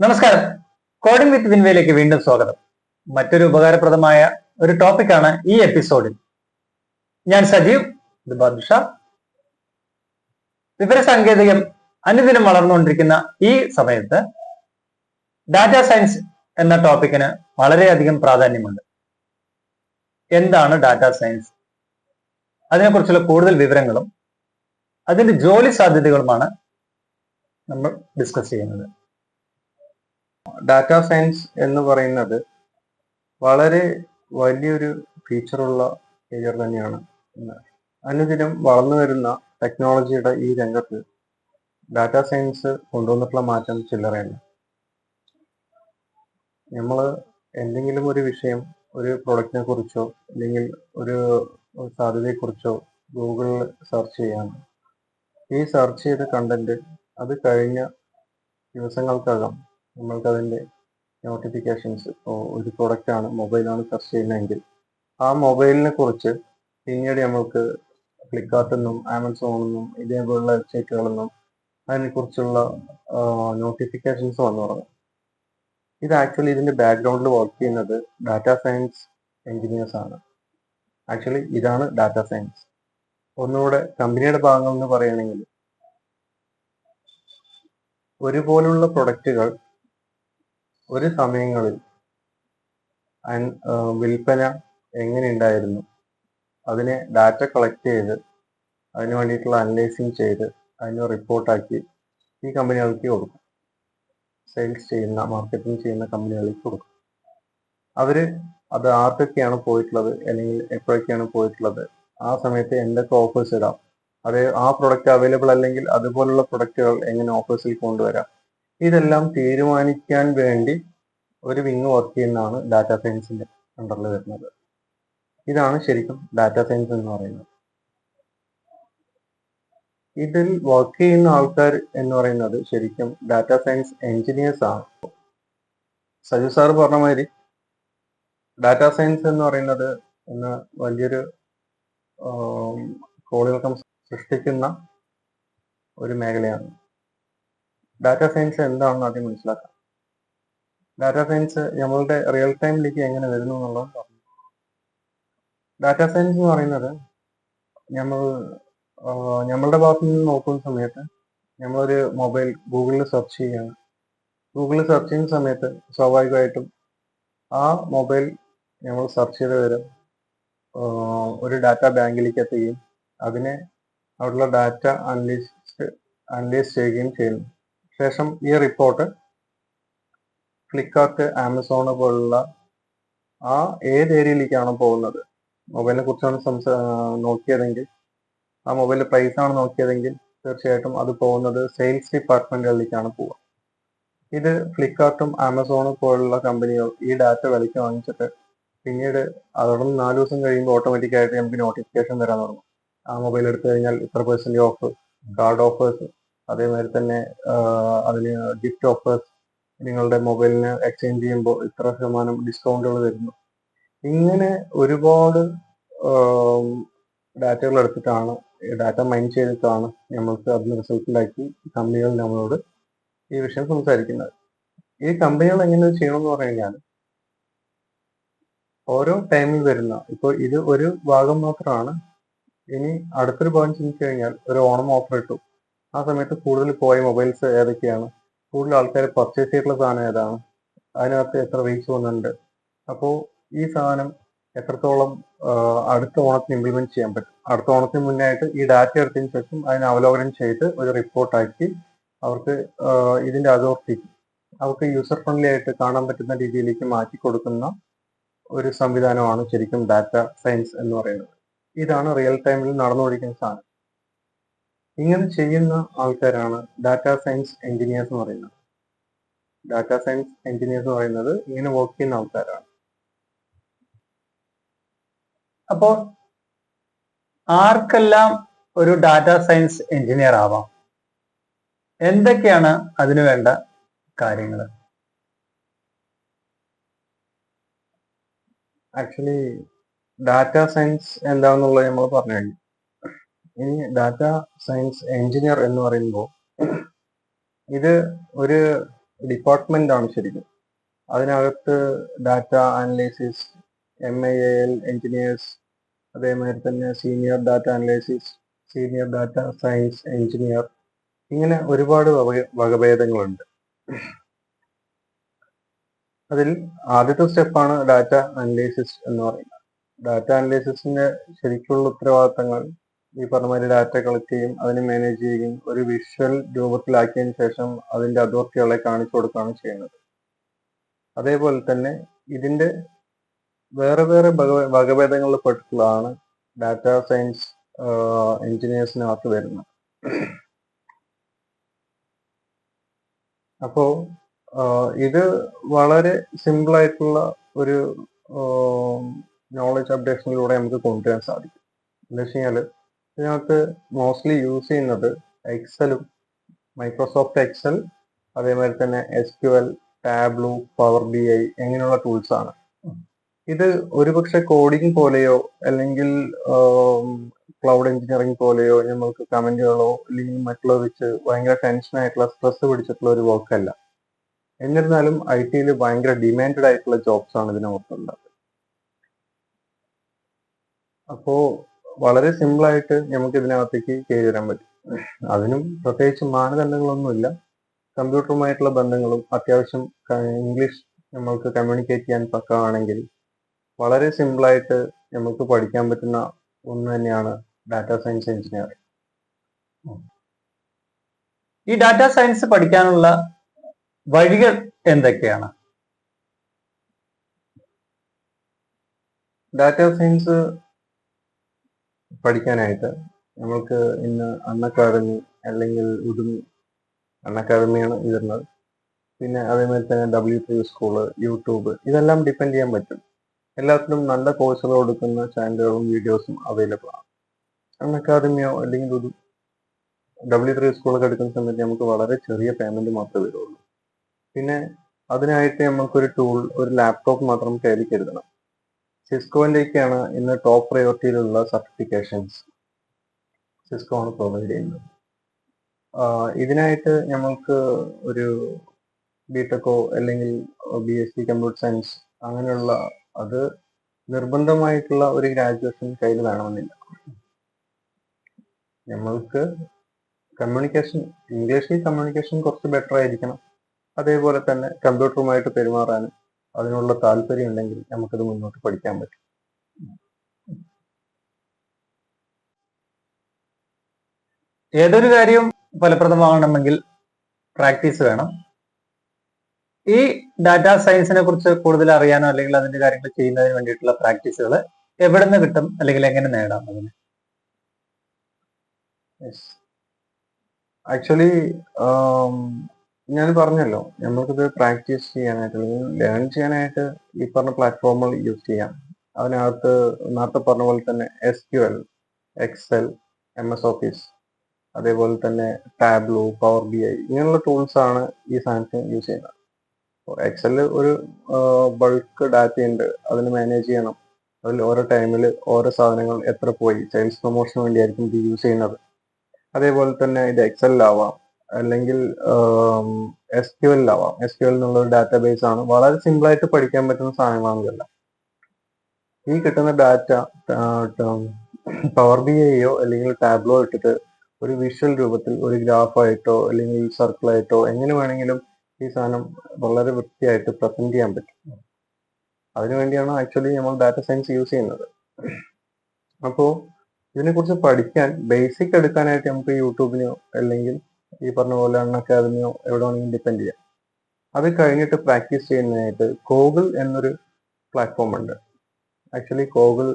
നമസ്കാരം. കോഡിംഗ് വിത്ത് വിൻവയിലേക്ക് വീണ്ടും സ്വാഗതം. മറ്റൊരു ഉപകാരപ്രദമായ ഒരു ടോപ്പിക്കാണ് ഈ എപ്പിസോഡിൽ ഞാൻ സജീവ് ബാദുഷ വിവരസാങ്കേതികം അനുദിനം വളർന്നുകൊണ്ടിരിക്കുന്ന ഈ സമയത്ത് ഡാറ്റാ സയൻസ് എന്ന ടോപ്പിക്കിന് വളരെയധികം പ്രാധാന്യമുണ്ട്. എന്താണ് ഡാറ്റാ സയൻസ് അതിനെക്കുറിച്ചുള്ള കൂടുതൽ വിവരങ്ങളും അതിന്റെ ജോലി സാധ്യതകളുമാണ് നമ്മൾ ഡിസ്കസ് ചെയ്യുന്നത്. ഡാറ്റ സയൻസ് എന്ന് പറയുന്നത് വളരെ വലിയൊരു ഫീച്ചറുള്ള ഏരിയ തന്നെയാണ്. അനുദിനം വളർന്നു വരുന്ന ടെക്നോളജിയുടെ ഈ രംഗത്ത് ഡാറ്റ സയൻസ് കൊണ്ടുവന്നിട്ടുള്ള മാറ്റം ചില്ലറയല്ല നമ്മൾ എന്തെങ്കിലും ഒരു വിഷയം ഒരു പ്രൊഡക്റ്റിനെ കുറിച്ചോ അല്ലെങ്കിൽ ഒരു സാധ്യതയെക്കുറിച്ചോ ഗൂഗിളിൽ സെർച്ച് ചെയ്യാണ് ഈ സെർച്ച് ചെയ്ത കണ്ടന്റ് അത് കഴിഞ്ഞ ദിവസങ്ങൾക്കകം നമ്മൾക്ക് അതിന്റെ നോട്ടിഫിക്കേഷൻസ് ഇപ്പോൾ ഒരു പ്രൊഡക്റ്റ് ആണ് മൊബൈലാണ് സെർച്ച് ചെയ്യുന്നതെങ്കിൽ ആ മൊബൈലിനെ കുറിച്ച് പിന്നീട് നമ്മൾക്ക് ഫ്ലിപ്കാർട്ടിൽ നിന്നും ആമസോണിൽ നിന്നും ഇതേപോലുള്ള വെബ്സൈറ്റുകളിൽ നിന്നും അതിനെക്കുറിച്ചുള്ള നോട്ടിഫിക്കേഷൻസ് വന്നു തുടങ്ങും. ഇത് ആക്ച്വലി ഇതിന്റെ ബാക്ക്ഗ്രൗണ്ടിൽ വർക്ക് ചെയ്യുന്നത് ഡാറ്റ സയൻസ് എൻജിനീയേഴ്സ് ആണ്. ആക്ച്വലി ഇതാണ് ഡാറ്റ സയൻസ് ഒന്നുകൂടെ കമ്പനിയുടെ ഭാഗങ്ങൾ എന്ന് പറയുകയാണെങ്കിൽ ഒരുപോലുള്ള പ്രൊഡക്റ്റുകൾ ഒരു സമയങ്ങളിൽ വിൽപ്പന എങ്ങനെ ഉണ്ടായിരുന്നു അതിനെ ഡാറ്റ കളക്ട് ചെയ്ത് അതിന് വേണ്ടിയിട്ടുള്ള അനലൈസിങ് ചെയ്ത് അതിനെ റിപ്പോർട്ടാക്കി ഈ കമ്പനികൾക്ക് കൊടുക്കും. സെയിൽസ് ചെയ്യുന്ന മാർക്കറ്റിംഗ് ചെയ്യുന്ന കമ്പനികൾക്ക് കൊടുക്കും. അവർ അത് ആർക്കൊക്കെയാണ് പോയിട്ടുള്ളത് അല്ലെങ്കിൽ എപ്പോഴൊക്കെയാണ് പോയിട്ടുള്ളത് ആ സമയത്ത് എന്തൊക്കെ ഓഫേഴ്സ് ഇടാം അത് ആ പ്രൊഡക്റ്റ് അവൈലബിൾ അല്ലെങ്കിൽ അതുപോലുള്ള പ്രൊഡക്റ്റുകൾ എങ്ങനെ ഓഫേഴ്സിൽ കൊണ്ടുവരാം ഇതെല്ലാം തീരുമാനിക്കാൻ വേണ്ടി ഒരു വിങ് വർക്ക് ചെയ്യുന്നതാണ് ഡാറ്റാ സയൻസിന്റെ അണ്ടറിൽ വരുന്നത്. ഇതാണ് ശരിക്കും ഡാറ്റാ സയൻസ് എന്ന് പറയുന്നത്. ഇതിൽ വർക്ക് ചെയ്യുന്ന ആൾക്കാർ എന്ന് പറയുന്നത് ശരിക്കും ഡാറ്റാ സയൻസ് എഞ്ചിനീയേഴ്സ് ആണ്. സജു സാർ പറഞ്ഞ മാതിരി ഡാറ്റ സയൻസ് എന്ന് പറയുന്നത് എന്ന വലിയൊരു കോളിളക്കം സൃഷ്ടിക്കുന്ന ഒരു മേഖലയാണ്. ഡാറ്റ സയൻസ് എന്താണെന്ന് ആദ്യം മനസ്സിലാക്കാം. ഡാറ്റ സയൻസ് നമ്മളുടെ റിയൽ ടൈമിലേക്ക് എങ്ങനെ വരുന്നു എന്നുള്ളത് പറഞ്ഞു. ഡാറ്റ സയൻസ് എന്ന് പറയുന്നത് നമ്മൾ നമ്മളുടെ ഭാഗത്ത് നിന്ന് നോക്കുന്ന സമയത്ത് നമ്മളൊരു മൊബൈൽ ഗൂഗിളിൽ സെർച്ച് ചെയ്യുകയാണ്. ഗൂഗിളിൽ സെർച്ച് ചെയ്യുന്ന സമയത്ത് സ്വാഭാവികമായിട്ടും ആ മൊബൈൽ നമ്മൾ സെർച്ച് ചെയ്ത് വരും ഒരു ഡാറ്റ ബാങ്കിലേക്ക് എത്തുകയും അതിനെ അവിടെയുള്ള ഡാറ്റ അനലൈസ് അനലൈസ് ചെയ്യുകയും ചെയ്യുന്നു. ശേഷം ഈ റിപ്പോർട്ട് ഫ്ലിപ്കാർട്ട് ആമസോൺ പോലുള്ള ആ ഏത് ഏരിയയിലേക്കാണ് പോകുന്നത്? മൊബൈലിനെ കുറിച്ചാണ് സംസാ നോക്കിയതെങ്കിൽ ആ മൊബൈൽ പ്രൈസ് ആണ് നോക്കിയതെങ്കിൽ തീർച്ചയായിട്ടും അത് പോകുന്നത് സെയിൽസ് ഡിപ്പാർട്ട്മെന്റുകളിലേക്കാണ് പോവുക. ഇത് ഫ്ലിപ്കാർട്ടും ആമസോണും പോലുള്ള കമ്പനികൾ ഈ ഡാറ്റ വിലയ്ക്ക് വാങ്ങിച്ചിട്ട് പിന്നീട് അതോടൊന്ന് നാല് ദിവസം കഴിയുമ്പോൾ ഓട്ടോമാറ്റിക്കായിട്ട് നമുക്ക് നോട്ടിഫിക്കേഷൻ തരാൻ തുടങ്ങും. ആ മൊബൈൽ എടുത്തു കഴിഞ്ഞാൽ ഇത്ര പെർസെന്റ് ഓഫ് കാർഡ് ഓഫേഴ്സ് അതേമാതിരി തന്നെ അതിന് ഗിഫ്റ്റ് ഓഫേഴ്സ് നിങ്ങളുടെ മൊബൈലിന് എക്സ്ചേഞ്ച് ചെയ്യുമ്പോൾ ഇത്ര ശതമാനം ഡിസ്കൗണ്ടുകൾ വരുന്നു. ഇങ്ങനെ ഒരുപാട് ഡാറ്റകൾ എടുത്തിട്ടാണ് ഡാറ്റ മൈൻ ചെയ്തിട്ടാണ് നമ്മൾക്ക് അതിന് റിസൾട്ട് കമ്പനികൾ നമ്മളോട് ഈ വിഷയം സംസാരിക്കുന്നത്. ഈ കമ്പനികൾ എങ്ങനെ ചെയ്യണമെന്ന് പറഞ്ഞു കഴിഞ്ഞാൽ ഓരോ ടൈമിൽ വരുന്ന ഇപ്പോൾ ഇത് ഒരു ഭാഗം മാത്രമാണ്. ഇനി അടുത്തൊരു ഭാഗം ചിന്തിച്ചു കഴിഞ്ഞാൽ ഒരു ഓണം ഓഫർ ഇട്ടു. ആ സമയത്ത് കൂടുതൽ പോയ മൊബൈൽസ് ഏതൊക്കെയാണ്? കൂടുതൽ ആൾക്കാർ പർച്ചേസ് ചെയ്തിട്ടുള്ള സാധനം ഏതാണ്? അതിനകത്ത് എത്ര റീച്ച് വന്നിട്ടുണ്ട്? അപ്പോൾ ഈ സാധനം എത്രത്തോളം അടുത്ത ഓണത്തിന് ഇംപ്ലിമെന്റ് ചെയ്യാൻ പറ്റും? അടുത്ത ഓണത്തിന് മുന്നേ ആയിട്ട് ഈ ഡാറ്റ എടുത്തതിന് ശേഷം അതിനെ അവലോകനം ചെയ്ത് ഒരു റിപ്പോർട്ടാക്കി അവർക്ക് ഇതിന്റെ അതോറിറ്റിക്ക് അവർക്ക് യൂസർ ഫ്രണ്ട്ലി ആയിട്ട് കാണാൻ പറ്റുന്ന രീതിയിലേക്ക് മാറ്റി കൊടുക്കുന്ന ഒരു സംവിധാനമാണ് ശരിക്കും ഡാറ്റ സയൻസ് എന്ന് പറയുന്നത്. ഇതാണ് റിയൽ ടൈമിൽ നടന്നുകൊണ്ടിരിക്കുന്ന സാധനം. ഇങ്ങനെ ചെയ്യുന്ന ആൾക്കാരാണ് ഡാറ്റാ സയൻസ് എഞ്ചിനീയേഴ്സ് എന്ന് പറയുന്നത്. ഡാറ്റാ സയൻസ് എഞ്ചിനീയേഴ്സ് എന്ന് പറയുന്നത് ഇങ്ങനെ വർക്ക് ചെയ്യുന്ന ആൾക്കാരാണ്. അപ്പോൾ ആർക്കെല്ലാം ഒരു ഡാറ്റാ സയൻസ് എഞ്ചിനീയർ ആവാം? എന്തൊക്കെയാണ് അതിനു വേണ്ട കാര്യങ്ങൾ ആക്ച്വലി ഡാറ്റാ സയൻസ് എന്താണെന്നുള്ളത് നമ്മൾ പറഞ്ഞു കഴിഞ്ഞു. ഇനി ഡാറ്റ സയൻസ് എഞ്ചിനീയർ എന്ന് പറയുമ്പോൾ ഇത് ഒരു ഡിപ്പാർട്ട്മെന്റ് ആണ് ശരിക്കും. അതിനകത്ത് data analysis M I L engineers അതേമാതിരി തന്നെ senior data analysis senior data science engineer ഇങ്ങനെ ഒരുപാട് വക- വകഭേദങ്ങളുണ്ട്. അതിൽ ആദ്യത്തെ സ്റ്റെപ്പാണ് ഡാറ്റ അനലൈസിസ് എന്ന് പറയുന്നത്. ഡാറ്റ അനലൈസിസിന്റെ ശരിക്കുള്ള ഉത്തരവാദിത്തങ്ങൾ ഈ പറഞ്ഞ മാതിരി ഡാറ്റ കളക്ട് ചെയ്യും അതിനെ മാനേജ് ചെയ്യുകയും ഒരു വിഷ്വൽ രൂപത്തിലാക്കിയതിനു ശേഷം അതിന്റെ അതോറിറ്റികളെ കാണിച്ചു കൊടുക്കുകയാണ് ചെയ്യുന്നത്. അതേപോലെ തന്നെ ഇതിന്റെ വേറെ വേറെ വക- വകഭേദങ്ങളിൽ പെട്ടിട്ടുള്ളതാണ് ഡാറ്റ സയൻസ് എഞ്ചിനീയേഴ്സിനകത്ത് വരുന്നത്. അപ്പോ ആഹ് ഇത് വളരെ സിമ്പിൾ ആയിട്ടുള്ള ഒരു നോളജ് അപ്ഡേഷനിലൂടെ നമുക്ക് കൊണ്ടുവരാൻ സാധിക്കും. എന്ന് വെച്ച് കഴിഞ്ഞാൽ ഇതിനകത്ത് മോസ്റ്റ്ലി യൂസ് ചെയ്യുന്നത് എക്സലും മൈക്രോസോഫ്റ്റ് എക്സൽ അതേമാതിരി തന്നെ S Q L Tableau power B I എങ്ങനെയുള്ള ടൂൾസ് ആണ്. ഇത് ഒരുപക്ഷെ കോഡിംഗ് പോലെയോ അല്ലെങ്കിൽ ക്ലൗഡ് എഞ്ചിനീയറിംഗ് പോലെയോ നമ്മൾക്ക് കമന്റുകളോ അല്ലെങ്കിൽ മറ്റുള്ളവ വെച്ച് ഭയങ്കര ടെൻഷൻ ആയിട്ടുള്ള സ്ട്രെസ് പിടിച്ചിട്ടുള്ള ഒരു വർക്ക് അല്ല. എന്നിരുന്നാലും ഐ ടിയിൽ ഭയങ്കര ഡിമാൻഡഡ് ആയിട്ടുള്ള ജോബ്സ് ആണ് ഇതിനകത്തുള്ളത്. അപ്പോ വളരെ സിമ്പിൾ ആയിട്ട് നമുക്ക് ഇതിനകത്തേക്ക് കയറി വരാൻ പറ്റും. അതിനും പ്രത്യേകിച്ച് മാനദണ്ഡങ്ങളൊന്നുമില്ല. കമ്പ്യൂട്ടറുമായിട്ടുള്ള ബന്ധങ്ങളും അത്യാവശ്യം ഇംഗ്ലീഷ് നമ്മൾക്ക് കമ്മ്യൂണിക്കേറ്റ് ചെയ്യാൻ പക്കമാണെങ്കിൽ വളരെ സിമ്പിളായിട്ട് നമുക്ക് പഠിക്കാൻ പറ്റുന്ന ഒന്ന് തന്നെയാണ് ഡാറ്റ സയൻസ് എഞ്ചിനീയർ ഈ ഡാറ്റാ സയൻസ് പഠിക്കാനുള്ള വഴികൾ എന്തൊക്കെയാണ്? ഡാറ്റാ സയൻസ് പഠിക്കാനായിട്ട് നമ്മൾക്ക് ഇന്ന് അൺ അക്കാദമി അല്ലെങ്കിൽ ഉദുമി അൺ അക്കാദമിയാണ് ഇരുന്നത് പിന്നെ അതേമാതിരി തന്നെ ഡബ്ല്യു ടി സ്കൂൾ യൂട്യൂബ് ഇതെല്ലാം ഡിപ്പെൻഡ് ചെയ്യാൻ പറ്റും. എല്ലാത്തിലും നല്ല കോഴ്സുകൾ കൊടുക്കുന്ന ചാനലുകളും വീഡിയോസും അവൈലബിൾ ആണ്. അൺ അക്കാദമിയോ അല്ലെങ്കിൽ ഒരു ഡബ്ല്യു ത്രീ സ്കൂളൊക്കെ എടുക്കുന്ന സമയത്ത് നമുക്ക് വളരെ ചെറിയ പേയ്മെന്റ് മാത്രമേ വരുള്ളൂ. പിന്നെ അതിനായിട്ട് നമുക്കൊരു ടൂൾ ഒരു ലാപ്ടോപ്പ് മാത്രം കയ്യിൽ കരുതണം. സിസ്കോന്റെയൊക്കെയാണ് ഇന്ന് ടോപ്പ് പ്രയോറിറ്റിയിലുള്ള സർട്ടിഫിക്കേഷൻസ് സിസ്കോ ആണ് പ്രൊവൈഡ് ചെയ്യുന്നത് ഇതിനായിട്ട് നമുക്ക് ഒരു ബിടെക്കോ അല്ലെങ്കിൽ B S C computer science അങ്ങനെയുള്ള അത് നിർബന്ധമായിട്ടുള്ള ഒരു ഗ്രാജുവേഷൻ കയ്യിൽ വേണമെന്നില്ല. നമ്മൾക്ക് കമ്മ്യൂണിക്കേഷൻ ഇംഗ്ലീഷിൽ കമ്മ്യൂണിക്കേഷൻ കുറച്ച് ബെറ്റർ ആയിരിക്കണം. അതേപോലെ തന്നെ കമ്പ്യൂട്ടറുമായിട്ട് പെരുമാറാനും അതിനുള്ള താല്പര്യം ഉണ്ടെങ്കിൽ നമുക്കത് മുന്നോട്ട് പഠിക്കാൻ പറ്റും. ഏതൊരു കാര്യവും ഫലപ്രദമാകണമെങ്കിൽ പ്രാക്ടീസ് വേണം. ഈ ഡാറ്റാ സയൻസിനെ കുറിച്ച് കൂടുതൽ അറിയാനോ അല്ലെങ്കിൽ അതിന്റെ കാര്യങ്ങൾ ചെയ്യുന്നതിന് വേണ്ടിയിട്ടുള്ള പ്രാക്ടീസുകൾ എവിടെ നിന്ന് കിട്ടും അല്ലെങ്കിൽ എങ്ങനെ നേടാം അതിന്? ആക്ച്വലി ഞാൻ പറഞ്ഞല്ലോ നമ്മൾക്കിത് പ്രാക്ടീസ് ചെയ്യാനായിട്ട് അല്ലെങ്കിൽ ലേൺ ചെയ്യാനായിട്ട് ഈ പറഞ്ഞ പ്ലാറ്റ്ഫോമുകൾ യൂസ് ചെയ്യാം. അതിനകത്ത് നേരത്തെ പറഞ്ഞ പോലെ തന്നെ S Q L Excel M S office അതേപോലെ തന്നെ ടാബ്ലു പവർ ബി ഐ ഇങ്ങനെയുള്ള ടൂൾസ് ആണ് ഈ സാധനത്തിന് യൂസ് ചെയ്യുന്നത്. എക്സലിൽ ഒരു ബൾക്ക് ഡാറ്റ ഉണ്ട് അതിന് മാനേജ് ചെയ്യണം. അതിൽ ഓരോ ടൈമിൽ ഓരോ സാധനങ്ങൾ എത്ര പോയി സെയിൽസ് പ്രൊമോഷന് വേണ്ടിയായിരിക്കും ഇത് യൂസ് ചെയ്യുന്നത്. അതേപോലെ തന്നെ ഇത് എക്സലിലാവാം അല്ലെങ്കിൽ എസ് ക്യു എൽ ആവാം. എസ് ക്യു എൽ എന്നുള്ള ഒരു ഡാറ്റാബേസ് ആണ്. വളരെ സിമ്പിൾ ആയിട്ട് പഠിക്കാൻ പറ്റുന്ന സാധനങ്ങളാണ് ഈ കിട്ടുന്ന ഡാറ്റ പവർ ബി ഐയോ അല്ലെങ്കിൽ ടാബ്ലോ ഇട്ടിട്ട് ഒരു വിഷ്വൽ രൂപത്തിൽ ഒരു ഗ്രാഫായിട്ടോ അല്ലെങ്കിൽ സർക്കിളായിട്ടോ എങ്ങനെ വേണമെങ്കിലും ഈ സാധനം വളരെ വൃത്തിയായിട്ട് പ്രസന്റ് ചെയ്യാൻ പറ്റും. അതിനുവേണ്ടിയാണ് ആക്ച്വലി നമ്മൾ ഡാറ്റ സയൻസ് യൂസ് ചെയ്യുന്നത്. അപ്പോൾ ഇതിനെക്കുറിച്ച് പഠിക്കാൻ ബേസിക് എടുക്കാനായിട്ട് നമുക്ക് യൂട്യൂബിനോ അല്ലെങ്കിൽ ഈ പറഞ്ഞ പോലെ അൺ അക്കാദമിയോ എവിടെ വേണമെങ്കിലും ഡിപ്പെൻഡ് ചെയ്യാം. അത് കഴിഞ്ഞിട്ട് പ്രാക്ടീസ് ചെയ്യുന്നതിനായിട്ട് ഗൂഗിൾ എന്നൊരു പ്ലാറ്റ്ഫോം ഉണ്ട്. ആക്ച്വലി ഗൂഗിൾ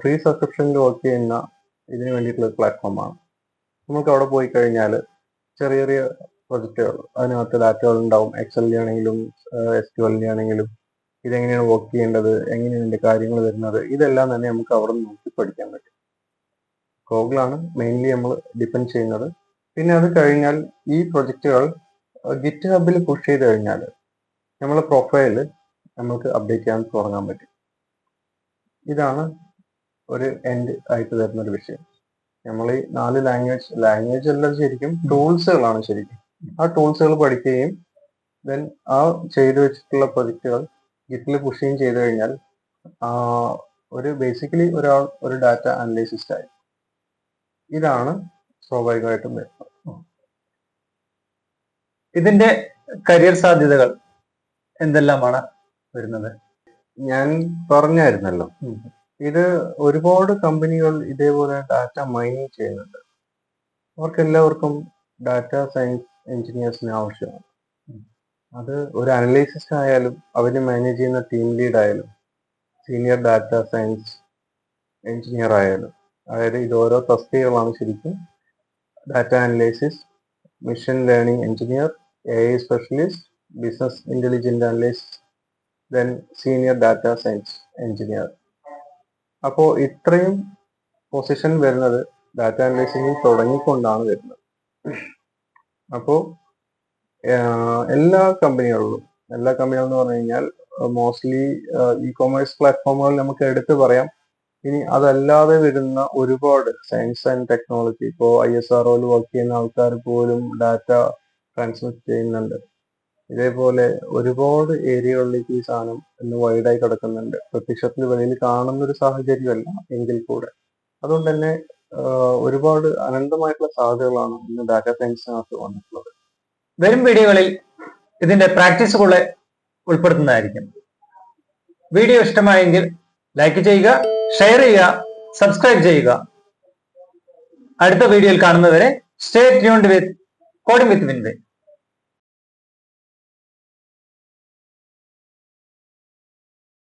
ഫ്രീ സബ്സ്ക്രിപ്ഷനിൽ വർക്ക് ചെയ്യുന്ന ഇതിന് വേണ്ടിയിട്ടുള്ള പ്ലാറ്റ്ഫോമാണ് നമുക്ക് അവിടെ പോയി കഴിഞ്ഞാൽ ചെറിയ ചെറിയ പ്രൊജക്റ്റുകൾ അതിനകത്ത് ഡാറ്റകൾ ഉണ്ടാവും. എക്സലിന്റെ ആണെങ്കിലും എസ് ക്യു എല്ലിന്റെ ആണെങ്കിലും ഇതെങ്ങനെയാണ് വർക്ക് ചെയ്യേണ്ടത് എങ്ങനെയാണ് ഇതിന്റെ കാര്യങ്ങൾ വരുന്നത് ഇതെല്ലാം തന്നെ നമുക്ക് അവിടെ നോക്കി പഠിക്കാൻ പറ്റും. ഗൂഗിളാണ് മെയിൻലി നമ്മൾ ഡിപ്പെൻഡ് ചെയ്യുന്നത് പിന്നെ അത് കഴിഞ്ഞാൽ ഈ പ്രൊജക്റ്റുകൾ ഗിറ്റ് ഹബിൽ പുഷ് ചെയ്ത് കഴിഞ്ഞാൽ നമ്മളെ പ്രൊഫൈൽ നമുക്ക് അപ്ഡേറ്റ് ചെയ്യാൻ തുടങ്ങാൻ പറ്റും. ഇതാണ് ഒരു എൻഡ് ആയിട്ട് തരുന്ന ഒരു വിഷയം. നമ്മൾ ഈ നാല് ലാംഗ്വേജ് ലാംഗ്വേജ് എല്ലാം ശരിക്കും ടൂൾസുകളാണ് ശരിക്കും. ആ ടൂൾസുകൾ പഠിക്കുകയും ദെൻ ആ ചെയ്തു വെച്ചിട്ടുള്ള പ്രൊജക്റ്റുകൾ ഗിറ്റിൽ പുഷ് ചെയ്യും ചെയ്ത് കഴിഞ്ഞാൽ ഒരു ബേസിക്കലി ഒരാൾ ഒരു ഡാറ്റ അനലൈസിസ്റ്റ് ആയി. ഇതാണ് സ്വാഭാവികമായിട്ടും വരുന്നത് ഇതിന്റെ കരിയർ സാധ്യതകൾ എന്തെല്ലാമാണ് വരുന്നത്? ഞാൻ പറഞ്ഞായിരുന്നല്ലോ. ഇത് ഒരുപാട് കമ്പനികൾ ഇതേപോലെ ഡാറ്റ മൈനിങ് ചെയ്യുന്നുണ്ട്. അവർക്ക് എല്ലാവർക്കും ഡാറ്റ സയൻസ് എഞ്ചിനീയേഴ്സിന് ആവശ്യമാണ് അത് ഒരു അനലൈസിസ്റ്റ് ആയാലും അവർ മാനേജ് ചെയ്യുന്ന ടീം ലീഡ് ആയാലും സീനിയർ ഡാറ്റ സയൻസ് എഞ്ചിനീയർ ആയാലും അതായത് ഇത് ഓരോ തസ്തികകളാണ് ശരിക്കും data analysis machine learning engineer A I specialist business intelligent analyst then senior data science engineer അപ്പോൾ ഇത്രയും പൊസിഷൻ വരുന്നത് ഡാറ്റ അനലൈസിംഗിൽ തുടങ്ങിക്കൊണ്ടാണ് വരുന്നത്. അപ്പോൾ എല്ലാ കമ്പനികളിലും എല്ലാ കമ്പനികളും എന്ന് പറഞ്ഞു കഴിഞ്ഞാൽ മോസ്റ്റ്ലി ഇ കൊമേഴ്സ് പ്ലാറ്റ്ഫോമുകൾ നമുക്ക് എടുത്തു പറയാം. ഇനി അതല്ലാതെ വരുന്ന ഒരുപാട് സയൻസ് ആൻഡ് ടെക്നോളജി ഇപ്പോൾ ഐ എസ് ആർ വർക്ക് ചെയ്യുന്ന ആൾക്കാർ പോലും ഡാറ്റ ട്രാൻസ്മിറ്റ് ചെയ്യുന്നുണ്ട്. ഇതേപോലെ ഒരുപാട് ഏരിയകളിലേക്ക് ഈ സാധനം ഇന്ന് വൈഡായി കിടക്കുന്നുണ്ട്. പ്രത്യക്ഷത്തിന് വെളിയിൽ കാണുന്ന ഒരു സാഹചര്യമല്ല എങ്കിൽ കൂടെ. അതുകൊണ്ട് തന്നെ ഒരുപാട് അനന്തമായിട്ടുള്ള സാധ്യതകളാണ് ഇന്ന് ഡാറ്റ സയൻസിനകത്ത് വന്നിട്ടുള്ളത്. വരും വീഡിയോകളിൽ ഇതിന്റെ പ്രാക്ടീസുകളെ ഉൾപ്പെടുത്തുന്നതായിരിക്കും. വീഡിയോ ഇഷ്ടമായെങ്കിൽ ലൈക്ക് ചെയ്യുക ഷെയർ ചെയ്യുക സബ്സ്ക്രൈബ് ചെയ്യുക. അടുത്ത വീഡിയോയിൽ കാണുന്നവരെ stay tuned with coding with വിൻവേ